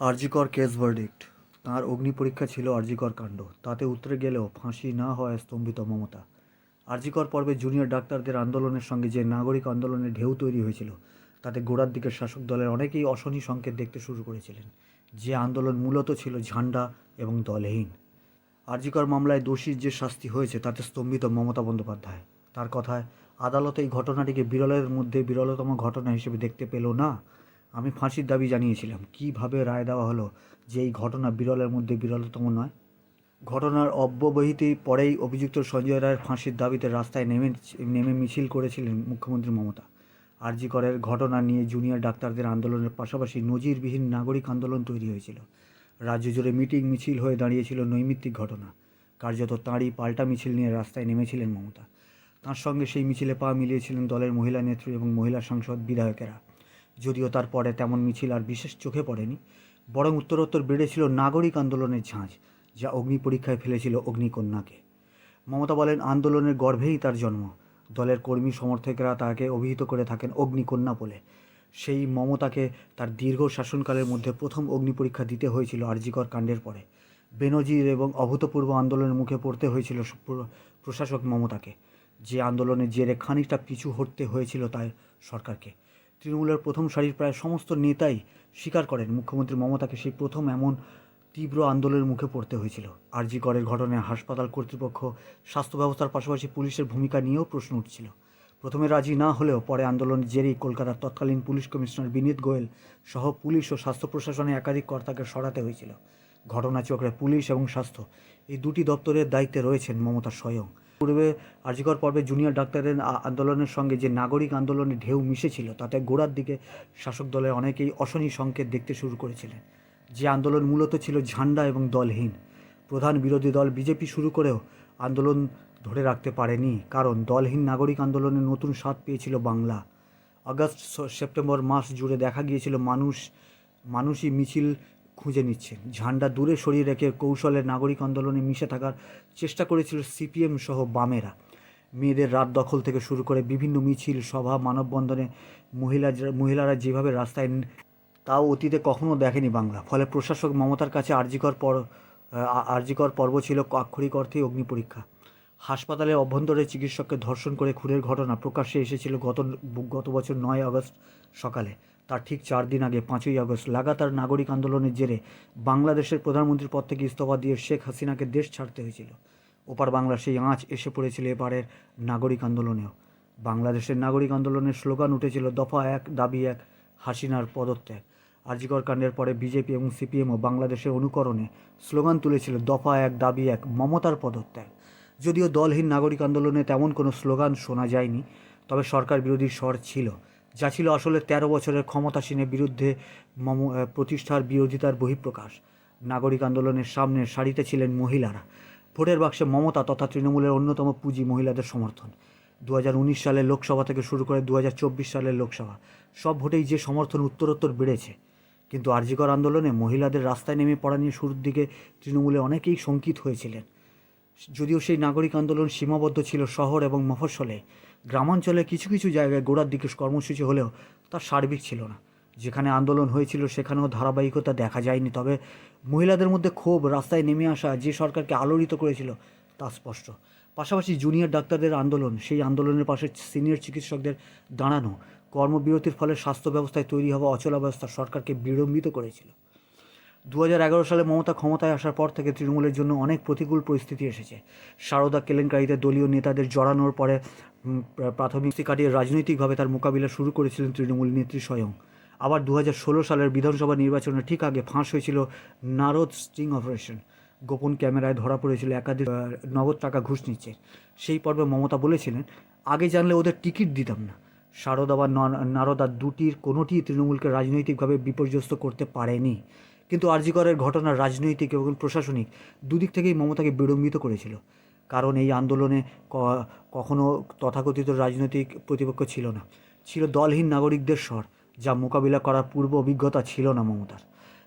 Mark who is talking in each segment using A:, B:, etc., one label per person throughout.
A: RG Kar case verdict তাঁর অগ্নি পরীক্ষা ছিল আরজিকর কাণ্ড। তাতে উতরে গেলেও ফাঁসি না হওয়ায় স্তম্ভিত মমতা। আরজিকর পর্বে জুনিয়র ডাক্তারদের আন্দোলনের সঙ্গে যে নাগরিক আন্দোলনের ঢেউ তৈরি হয়েছিল, তাতে গোড়ার দিকের শাসক দলের অনেকেই অশনি সংকেত দেখতে শুরু করেছিলেন। যে আন্দোলন মূলত ছিল ঝান্ডা এবং দলহীন। আরজিকর মামলায় দোষীর যে শাস্তি হয়েছে, তাতে স্তম্ভিত মমতা বন্দ্যোপাধ্যায়। তার কথায়, আদালত এই ঘটনাটিকে বিরলের মধ্যে বিরলতম ঘটনা হিসেবে দেখতে পেল না। আমি ফাঁসির দাবি জানিয়েছিলাম। কীভাবে রায় দেওয়া হলো? যে এই ঘটনা বিরলের মধ্যে বিরলতম নয়। ঘটনার অব্যবহিত পরেই অভিযুক্ত সঞ্জয় রায়ের ফাঁসির দাবিতে রাস্তায় নেমে নেমে মিছিল করেছিলেন মুখ্যমন্ত্রী মমতা। আরজি করের ঘটনা নিয়ে জুনিয়র ডাক্তারদের আন্দোলনের পাশাপাশি নজিরবিহীন নাগরিক আন্দোলন তৈরি হয়েছিল। রাজ্য জুড়ে মিটিং মিছিল হয়ে দাঁড়িয়েছিল নৈমিত্তিক ঘটনা। কার্যত তাঁরই পাল্টা মিছিল নিয়ে রাস্তায় নেমেছিলেন মমতা। তাঁর সঙ্গে সেই মিছিলে পা মিলিয়েছিলেন দলের মহিলা নেত্রী এবং মহিলা সাংসদ বিধায়কেরা। যদিও তারপরে তেমন মিছিল আর বিশেষ চোখে পড়েনি, বরং উত্তরোত্তর বেড়েছিল নাগরিক আন্দোলনের ঝাঁঝ যা অগ্নি পরীক্ষায় ফেলেছিল অগ্নিকন্যাকে। মমতা বলেন, আন্দোলনের গর্ভেই তার জন্ম। দলের কর্মী সমর্থকরা তাকে অভিহিত করে থাকেন অগ্নিকন্যা বলে। সেই মমতাকে তার দীর্ঘ শাসনকালের মধ্যে প্রথম অগ্নি পরীক্ষা দিতে হয়েছিল আরজিকর কাণ্ডের পরে। বেনজির এবং অভূতপূর্ব আন্দোলনের মুখে পড়তে হয়েছিল প্রশাসক মমতাকে। যে আন্দোলনের জেরে খানিকটা পিছু হটতে হয়েছিল তাই সরকারকে। তৃণমূলের প্রথম সারির প্রায় সমস্ত নেতাই স্বীকার করেন মুখ্যমন্ত্রী মমতাকে সেই প্রথম এমন তীব্র আন্দোলনের মুখে পড়তে হয়েছিল। আরজি করের ঘটনায় হাসপাতাল কর্তৃপক্ষ স্বাস্থ্য ব্যবস্থার পাশাপাশি পুলিশের ভূমিকা নিয়েও প্রশ্ন উঠছিল। প্রথমে রাজি না হলেও পরে আন্দোলনের জেরেই কলকাতার তৎকালীন পুলিশ কমিশনার বিনীত গোয়েল সহ পুলিশ ও স্বাস্থ্য প্রশাসনের একাধিক কর্তাকে সরাতে হয়েছিল। ঘটনাচক্রে পুলিশ এবং স্বাস্থ্য এই দুটি দপ্তরের দায়িত্বে রয়েছেন মমতা স্বয়ং। পূর্বে আরজিকর পর্বে জুনিয়র ডাক্তারের আন্দোলনের সঙ্গে যে নাগরিক আন্দোলনের ঢেউ মিশেছিল, তাতে গোড়ার দিকে শাসক দলের অনেকেই অশনি সংকেত দেখতে শুরু করেছিলেন। যে আন্দোলন মূলত ছিল ঝান্ডা এবং দলহীন। প্রধান বিরোধী দল বিজেপি শুরু করেও আন্দোলন ধরে রাখতে পারেনি, কারণ দলহীন নাগরিক আন্দোলনের নতুন স্বাদ পেয়েছিল বাংলা। আগস্ট সেপ্টেম্বর মাস জুড়ে দেখা গিয়েছিল মানুষ, মানুষই মিছিল খুঁজে নিচ্ছে ঝান্ডা দূরে সরিয়ে রেখে কৌশলের নাগরিক আন্দোলনে মিশে থাকার চেষ্টা করেছিল সিপিএম সহ বামেরা। মেয়েদের রাত দখল থেকে শুরু করে বিভিন্ন মিছিল, সভা, মানববন্ধনে মহিলা মহিলারা যেভাবে রাস্তায় তাও অতীতে কখনো দেখেনি বাংলা। ফলে প্রশাসক মমতার কাছে আরজিকর পর আরজিকর পর্ব ছিল আক্ষরিক অর্থেই অগ্নি পরীক্ষা। হাসপাতালে অভ্যন্তরে চিকিৎসককে ধর্ষণ করে খুনের ঘটনা প্রকাশ্যে এসেছিল গত গত বছর নয় আগস্ট সকালে। তার ঠিক চার দিন আগে, পাঁচই আগস্ট, লাগাতার নাগরিক আন্দোলনের জেরে বাংলাদেশের প্রধানমন্ত্রীর পদ থেকে ইস্তফা দিয়ে শেখ হাসিনাকে দেশ ছাড়তে হয়েছিল। ওপার বাংলার সেই আঁচ এসে পড়েছিল এপারের নাগরিক আন্দোলনেও। বাংলাদেশের নাগরিক আন্দোলনের স্লোগান উঠেছিল দফা এক, দাবি এক, হাসিনার পদত্যাগ। আরজিকর কাণ্ডের পরে বিজেপি এবং সিপিএমও বাংলাদেশের অনুকরণে স্লোগান তুলেছিল দফা এক, দাবি এক, মমতার পদত্যাগ। যদিও দলহীন নাগরিক আন্দোলনে তেমন কোনো স্লোগান শোনা যায়নি, তবে সরকার বিরোধী স্বর ছিল, যা ছিল আসলে তেরো বছরের ক্ষমতাসীনের বিরুদ্ধে মম প্রতিষ্ঠার বিরোধিতার বহিঃপ্রকাশ। নাগরিক আন্দোলনের সামনে সারিতে ছিলেন মহিলারা। ভোটের বাক্সে মমতা তথা তৃণমূলের অন্যতম পুঁজি মহিলাদের সমর্থন। দু সালের লোকসভা থেকে শুরু করে দু হাজার চব্বিশ সালের লোকসভা, সব ভোটেই যে সমর্থন উত্তরোত্তর বেড়েছে। কিন্তু আরজিকর আন্দোলনে মহিলাদের রাস্তায় নেমে পড়া নিয়ে শুরুর দিকে তৃণমূলে অনেকেই শঙ্কিত হয়েছিলেন। যদিও সেই নাগরিক আন্দোলন সীমাবদ্ধ ছিল শহর এবং মফস্বলে, গ্রামাঞ্চলে কিছু কিছু জায়গায় গোড়ার দিকে কর্মসূচি হলেও তা সার্বিক ছিল না। যেখানে আন্দোলন হয়েছিল সেখানেও ধারাবাহিকতা দেখা যায়নি, তবে মহিলাদের মধ্যে ক্ষোভ রাস্তায় নেমে আসা যে সরকারকে আলোড়িত করেছিল তা স্পষ্ট। পাশাপাশি জুনিয়র ডাক্তারদের আন্দোলন, সেই আন্দোলনের পাশে সিনিয়র চিকিৎসকদের দাঁড়ানো, কর্মবিরতির ফলে স্বাস্থ্য ব্যবস্থায় তৈরি হওয়া অচলাবস্থা সরকারকে বিড়ম্বিত করেছিল। দু হাজার এগারো সালে মমতা ক্ষমতায় আসার পর থেকে তৃণমূলের জন্য অনেক প্রতিকূল পরিস্থিতি এসেছে। সারদা কেলেঙ্কারিতে দলীয় নেতাদের জড়ানোর পরে প্রাথমিক কাটিয়ে রাজনৈতিকভাবে তার মোকাবিলা শুরু করেছিলেন তৃণমূল নেত্রী স্বয়ং। আবার দু হাজার ষোলো সালের বিধানসভা নির্বাচনের ঠিক আগে ফাঁস হয়েছিল নারদ স্টিং অপারেশন। গোপন ক্যামেরায় ধরা পড়েছিল একাধিক নগদ টাকা ঘুষ নিচ্ছে। সেই পর্বে মমতা বলেছিলেন, আগে জানলে ওদের টিকিট দিতাম না। সারদা বা নারদা দুটির কোনোটি তৃণমূলকে রাজনৈতিকভাবে বিপর্যস্ত করতে পারেনি। কিন্তু আরজিকরের ঘটনা রাজনৈতিক এবং প্রশাসনিক দুদিক থেকেই মমতাকে বিড়ম্বিত করেছিল। কারণ এই আন্দোলনে কখনো তথাকথিত রাজনৈতিক প্রতিপক্ষ ছিল না। ছিল দলহীন নাগরিকদের স্বর, যা মোকাবিলা করার পূর্ব অভিজ্ঞতা ছিল না মমতার।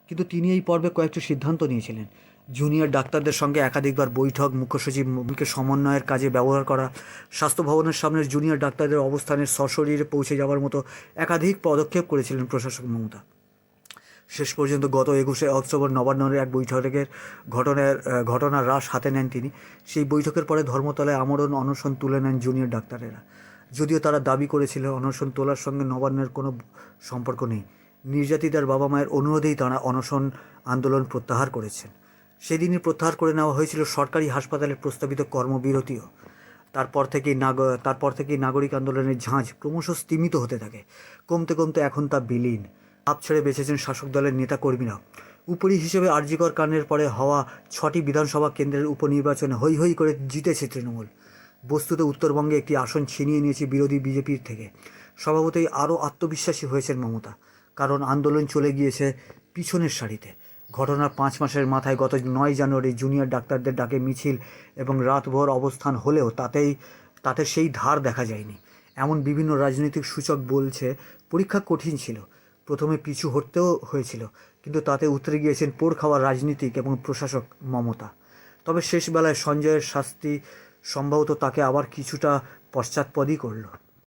A: কিন্তু তিনি এই পর্বে কয়েকটি সিদ্ধান্ত নিয়েছিলেন। জুনিয়র ডাক্তারদের সঙ্গে একাধিকবার বৈঠক মুখ্যসচিব মুখে সমন্বয়ের কাজে ব্যবহার করা, স্বাস্থ্য ভবনের সামনে জুনিয়র ডাক্তারদের অবস্থানের সশরীরে পৌঁছে যাওয়ার মতো একাধিক পদক্ষেপ করেছিলেন প্রশাসক মমতা। শেষ পর্যন্ত গত একুশে অক্টোবর নবান্নের এক বৈঠকের ঘটনার ঘটনার রাশ হাতে নেন তিনি। সেই বৈঠকের পরে ধর্মতলায় আমরণ অনশন তুলে নেন জুনিয়র ডাক্তারেরা। যদিও তারা দাবি করেছিল অনশন তোলার সঙ্গে নবান্নের কোনো সম্পর্ক নেই। নির্যাতিতার বাবা মায়ের অনুরোধেই তারা অনশন আন্দোলন প্রত্যাহার করেছেন। সেদিনই প্রত্যাহার করে নেওয়া হয়েছিল সরকারি হাসপাতালের প্রস্তাবিত কর্মবিরতিও। তারপর থেকেই নাগ, তারপর থেকেই নাগরিক আন্দোলনের ঝাঁঝ ক্রমশ স্তিমিত হতে থাকে। কমতে কমতে এখন তা বিলীন। আপ ছেড়ে বেঁচেছেন শাসক দলের নেতাকর্মীরা। উপরি হিসেবে আরজিকর কাণ্ডের পরে হওয়া ছটি বিধানসভা কেন্দ্রের উপনির্বাচনে হৈ হৈ করে জিতেছে তৃণমূল। বস্তুত উত্তরবঙ্গে একটি আসন ছিনিয়ে নিয়েছে বিরোধী বিজেপির থেকে। স্বভাবতই আরও আত্মবিশ্বাসী হয়েছেন মমতা। কারণ আন্দোলন চলে গিয়েছে পিছনের সারিতে। ঘটনার পাঁচ মাসের মাথায় গত নয় জানুয়ারি জুনিয়র ডাক্তারদের ডাকে মিছিল এবং রাতভর অবস্থান হলেও তাতেই, তাতে সেই ধার দেখা যায়নি। এমন বিভিন্ন রাজনৈতিক সূচক বলছে, পরীক্ষা কঠিন ছিল। প্রথমে পিছু হটতেও হয়েছিল, কিন্তু তাতে উতরে গিয়েছেন পোড় খাওয়া রাজনীতিক এবং প্রশাসক মমতা। তবে শেষবেলায় সঞ্জয়ের শাস্তি সম্ভবত তাকে আবার কিছুটা পশ্চাৎপদই করল।